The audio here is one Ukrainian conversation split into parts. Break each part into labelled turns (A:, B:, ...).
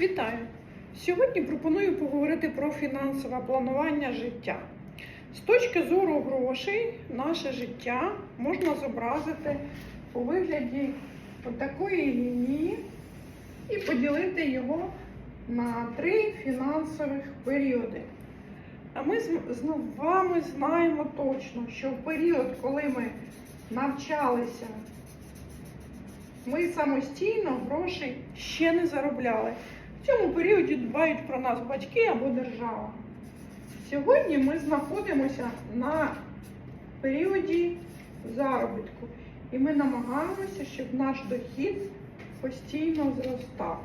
A: Вітаю! Сьогодні пропоную поговорити про фінансове планування життя. З точки зору грошей, наше життя можна зобразити у вигляді такої лінії і поділити його на три фінансових періоди. А ми з з вами знаємо точно, що в період, коли ми навчалися, ми самостійно грошей ще не заробляли. В цьому періоді дбають про нас батьки або держава. Сьогодні ми знаходимося на періоді заробітку, і ми намагаємося, щоб наш дохід постійно зростав.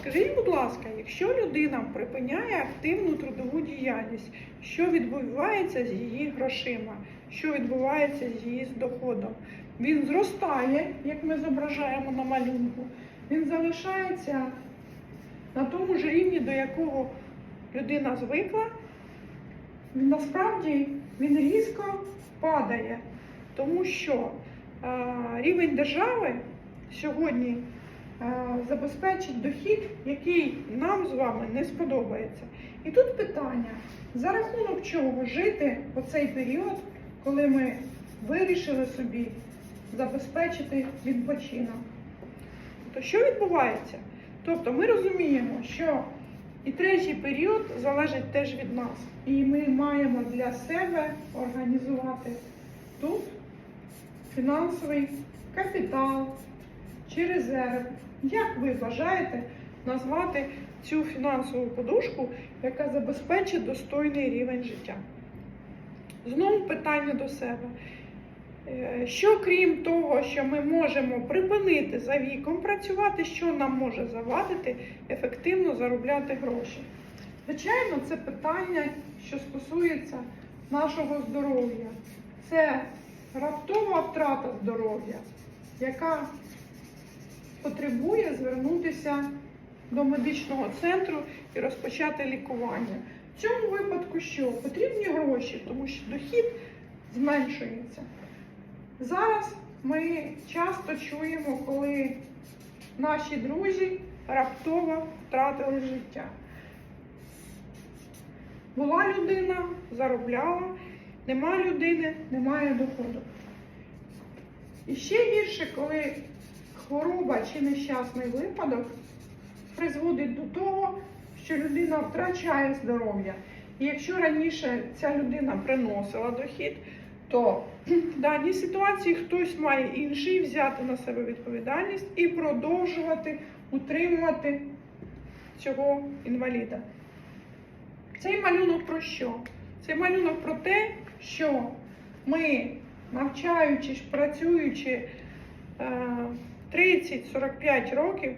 A: Скажіть, будь ласка, якщо людина припиняє активну трудову діяльність, що відбувається з її грошима, що відбувається з її доходом? Він зростає, як ми зображаємо на малюнку, він залишається на тому ж рівні, до якого людина звикла, насправді він різко падає, тому що е, рівень держави сьогодні е, забезпечить дохід, який нам з вами не сподобається. І тут питання, за рахунок чого жити цей період, коли ми вирішили собі забезпечити відпочинок. То що відбувається? Тобто ми розуміємо, що і третій період залежить теж від нас. І ми маємо для себе організувати тут фінансовий капітал чи резерв. Як ви бажаєте назвати цю фінансову подушку, яка забезпечить достойний рівень життя? Знову питання до себе. Е, Що крім того, що ми можемо припинити за віком працювати, що нам може завадити ефективно заробляти гроші? Звичайно, це питання, що стосується нашого здоров'я. Це раптова втрата здоров'я, яка потребує звернутися до медичного центру і розпочати лікування. В цьому випадку що? Потрібні гроші, тому що дохід зменшується. Зараз ми часто чуємо, коли наші друзі раптово втратили життя. Була людина, заробляла, нема людини, немає доходу. І ще гірше, коли хвороба чи нещасний випадок призводить до того, що людина втрачає здоров'я. І якщо раніше ця людина приносила дохід, то в даній ситуації хтось має інший взяти на себе відповідальність і продовжувати утримувати цього інваліда. Цей малюнок про що? Цей малюнок про те, що ми, навчаючись, працюючи е, 30-45 років,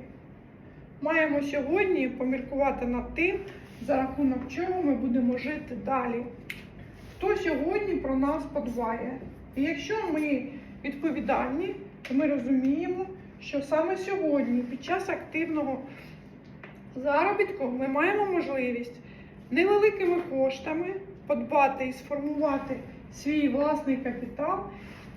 A: маємо сьогодні поміркувати над тим, за рахунок чого ми будемо жити далі. Хто сьогодні про нас подбає? І якщо ми відповідальні, то ми розуміємо, що саме сьогодні, під час активного заробітку, ми маємо можливість невеликими коштами подбати і сформувати свій власний капітал.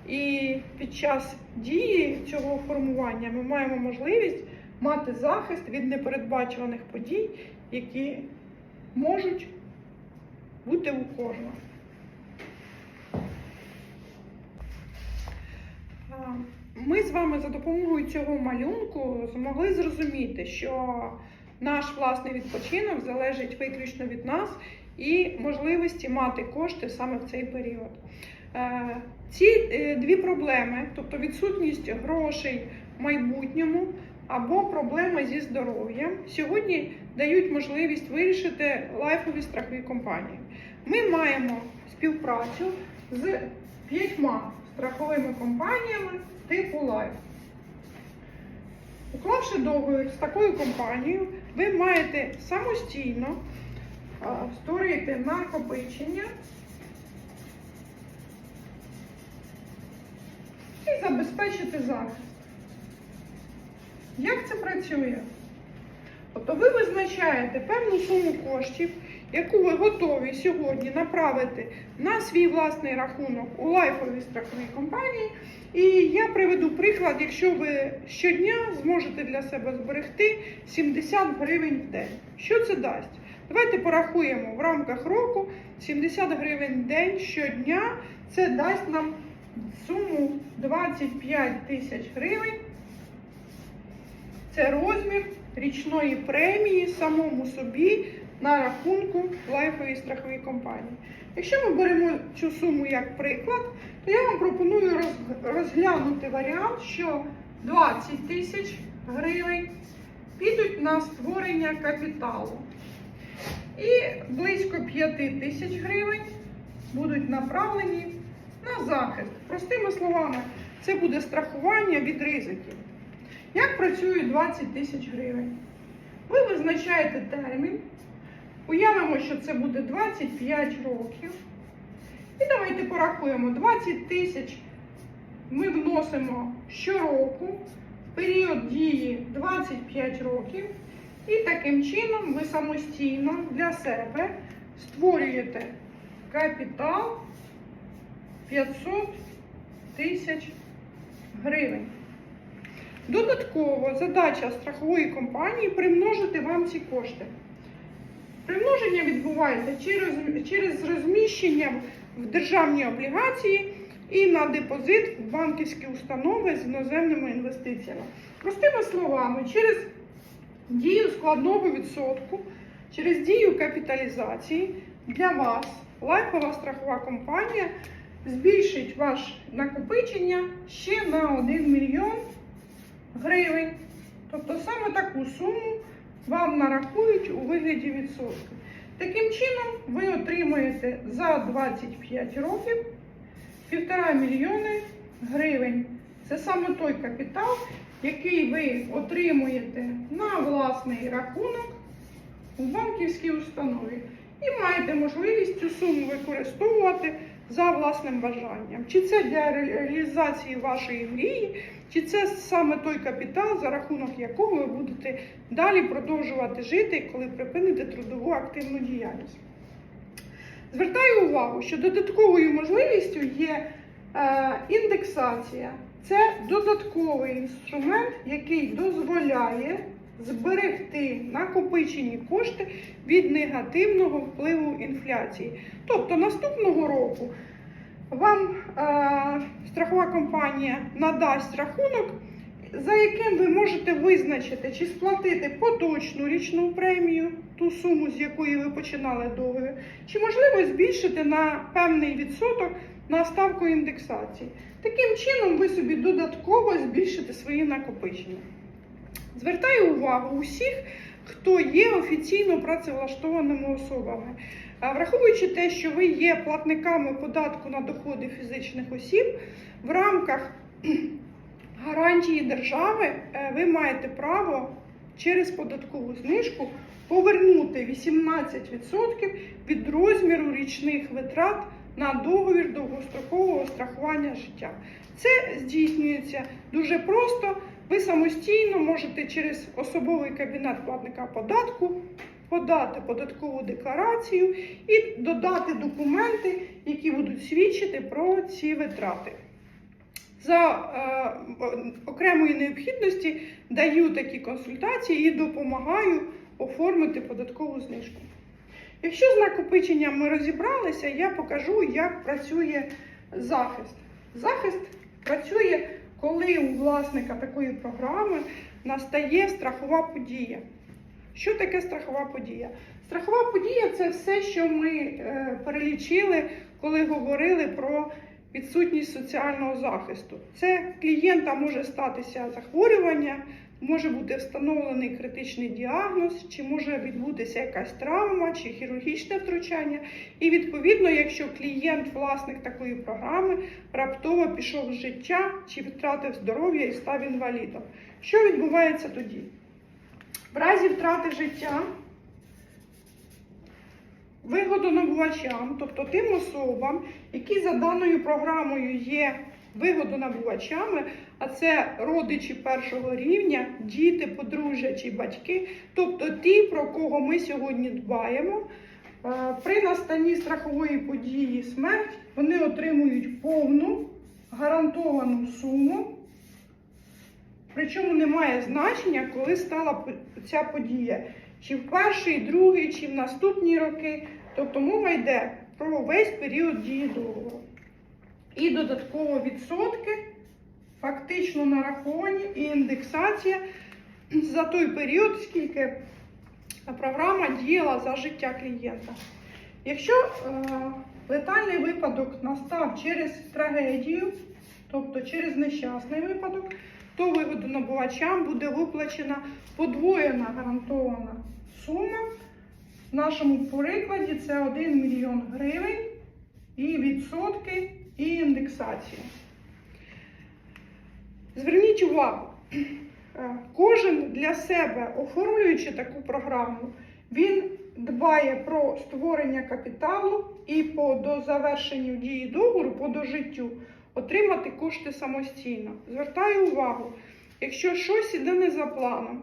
A: І під час дії цього формування ми маємо можливість мати захист від непередбачуваних подій, які можуть бути у кожного. А, Ми з вами за допомогою цього малюнку змогли зрозуміти, що наш власний відпочинок залежить виключно від нас і можливості мати кошти саме в цей період. Е, Ці е, дві проблеми, тобто відсутність грошей в майбутньому або проблеми зі здоров'ям, сьогодні дають можливість вирішити лайфові страхові компанії. Ми маємо співпрацю з п'ятьма страховими компаніями типу Life. Уклавши договір з такою компанією, ви маєте самостійно створити накопичення і забезпечити захист. Як це працює? Тобто ви визначаєте певну суму коштів, яку ви готові сьогодні направити на свій власний рахунок у лайфовій страховій компанії. І я приведу приклад, якщо ви щодня зможете для себе зберегти 70 гривень в день. Що це дасть? Давайте порахуємо в рамках року 70 гривень в день щодня. Це дасть нам суму 25 тисяч гривень. Це розмір річної премії самому собі на рахунку лайфової страхової компанії. Якщо ми беремо цю суму як приклад, то я вам пропоную розглянути варіант, що 20 тисяч гривень підуть на створення капіталу. І близько 5 тисяч гривень будуть направлені на захист. Простими словами, це буде страхування від ризиків. Як працює 20 тисяч гривень? Ви визначаєте термін, уявимо, що це буде 25 років. І давайте порахуємо 20 тисяч ми вносимо щороку в період дії 25 років. І таким чином ви самостійно для себе створюєте капітал 500 тисяч гривень. Додатково задача страхової компанії примножити вам ці кошти. Примноження відбувається через, через розміщення в державні облігації і на депозит в банківські установи з іноземними інвестиціями. Простими словами, через дію складного відсотку, через дію капіталізації для вас лайфова страхова компанія збільшить ваше накопичення ще на 1 мільйон гривень. Тобто саме таку суму вам нарахують у вигляді відсотку. Таким чином, ви отримуєте за 25 років 1,5 мільйони гривень. Це саме той капітал, який ви отримуєте на власний рахунок у банківській установі. І маєте можливість цю суму використовувати за власним бажанням. Чи це для реалізації вашої мрії, чи це саме той капітал, за рахунок якого ви будете далі продовжувати жити, коли припините трудову активну діяльність. Звертаю увагу, що додатковою можливістю є е, індексація. Це додатковий інструмент, який дозволяє зберегти накопичені кошти від негативного впливу інфляції. Тобто наступного року вам е, страхова компанія надасть рахунок, за яким ви можете визначити, чи сплатити поточну річну премію, ту суму, з якої ви починали договір, чи можливо збільшити на певний відсоток на ставку індексації. Таким чином, ви собі додатково збільшите свої накопичення. Звертаю увагу усіх, хто є офіційно працевлаштованими особами. Враховуючи те, що ви є платниками податку на доходи фізичних осіб, в рамках гарантії держави е, ви маєте право через податкову знижку повернути 18% від розміру річних витрат на договір довгострокового страхування життя. Це здійснюється дуже просто. Ви самостійно можете через особовий кабінет платника податку подати податкову декларацію і додати документи, які будуть свідчити про ці витрати. За е, окремої необхідності даю такі консультації і допомагаю оформити податкову знижку. Якщо з накопиченням ми розібралися, я покажу, як працює захист. Захист працює, коли у власника такої програми настає страхова подія. Що таке страхова подія? Страхова подія це все, що ми е, перелічили, коли говорили про відсутність соціального захисту. Це клієнта може статися захворювання, може бути встановлений критичний діагноз, чи може відбутися якась травма чи хірургічне втручання. І відповідно, якщо клієнт, власник такої програми, раптово пішов з життя чи втратив здоров'я і став інвалідом. Що відбувається тоді? В разі втрати життя вигодонабувачам, тобто тим особам, які за даною програмою є вигодонабувачами, а це родичі першого рівня, діти, подружжя чи батьки, тобто ті, про кого ми сьогодні дбаємо. Е, При настанні страхової події смерть вони отримують повну гарантовану суму. Причому немає значення, коли стала ця подія. Чи в перший, другий, чи в наступні роки. Тобто мова йде про весь період дії договору. І додатково відсотки фактично нараховані і індексація за той період, скільки програма діяла за життя клієнта. Якщо е, летальний випадок настав через трагедію, тобто через нещасний випадок, то вигодонабувачам буде виплачена подвоєна гарантована сума. В нашому прикладі це 1 мільйон гривень і відсотки, і індексація. Зверніть увагу, е, кожен для себе, оформлюючи таку програму, він дбає про створення капіталу і по до завершенню дії договору, по дожиттю, отримати кошти самостійно. Звертаю увагу, якщо щось іде не за планом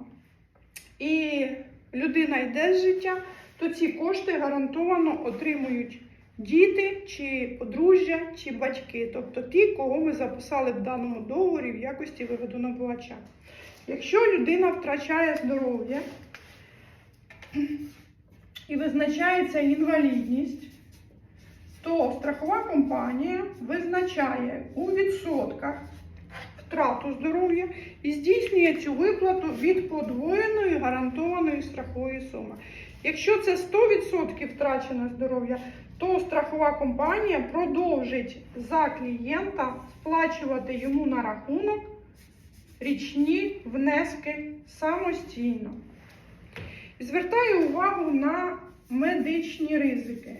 A: і людина йде з життя, то ці кошти гарантовано отримують діти, чи подружжя, чи батьки, тобто ті, кого ми записали в даному договорі в якості вигодонабувача. Якщо людина втрачає здоров'я і визначається інвалідність, то страхова компанія визначає у відсотках втрату здоров'я і здійснює цю виплату від подвоєної гарантованої страхової суми. Якщо це 100% втрачене здоров'я, то страхова компанія продовжить за клієнта сплачувати йому на рахунок річні внески самостійно. Звертаю увагу на медичні ризики.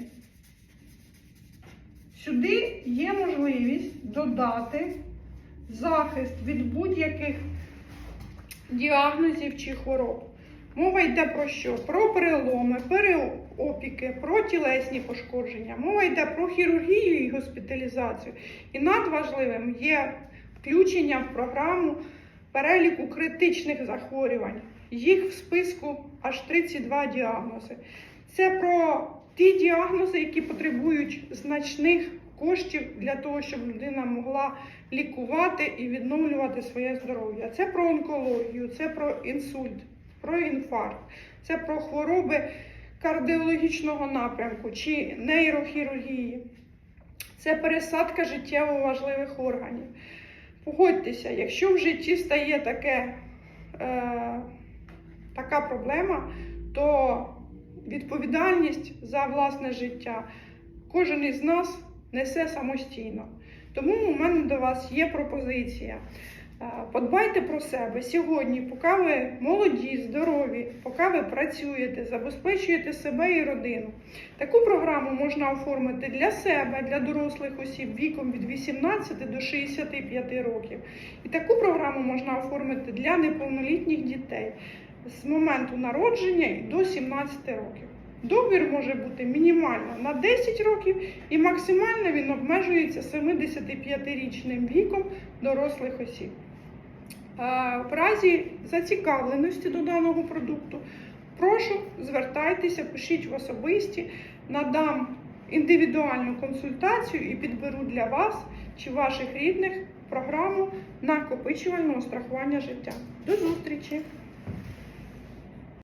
A: Сюди є можливість додати захист від будь-яких діагнозів чи хвороб. Мова йде про що? Про переломи, переопіки, про тілесні пошкодження. Мова йде про хірургію і госпіталізацію. І надважливим є включення в програму переліку критичних захворювань. Їх в списку аж 32 діагнози. Це про ті діагнози, які потребують значних коштів для того, щоб людина могла лікувати і відновлювати своє здоров'я. Це про онкологію, це про інсульт, про інфаркт, це про хвороби кардіологічного напрямку чи нейрохірургії. Це пересадка життєво важливих органів. Погодьтеся, якщо в житті стає таке, е, така проблема, то відповідальність за власне життя кожен із нас несе самостійно. Тому у мене до вас є пропозиція. Подбайте про себе сьогодні, поки ви молоді, здорові, поки ви працюєте, забезпечуєте себе і родину. Таку програму можна оформити для себе, для дорослих осіб віком від 18 до 65 років. І таку програму можна оформити для неповнолітніх дітей з моменту народження до 17 років. Договір може бути мінімально на 10 років і максимально він обмежується 75-річним віком дорослих осіб. В разі зацікавленості до даного продукту, прошу звертайтеся, пишіть в особисті, надам індивідуальну консультацію і підберу для вас чи ваших рідних програму накопичувального страхування життя. До зустрічі!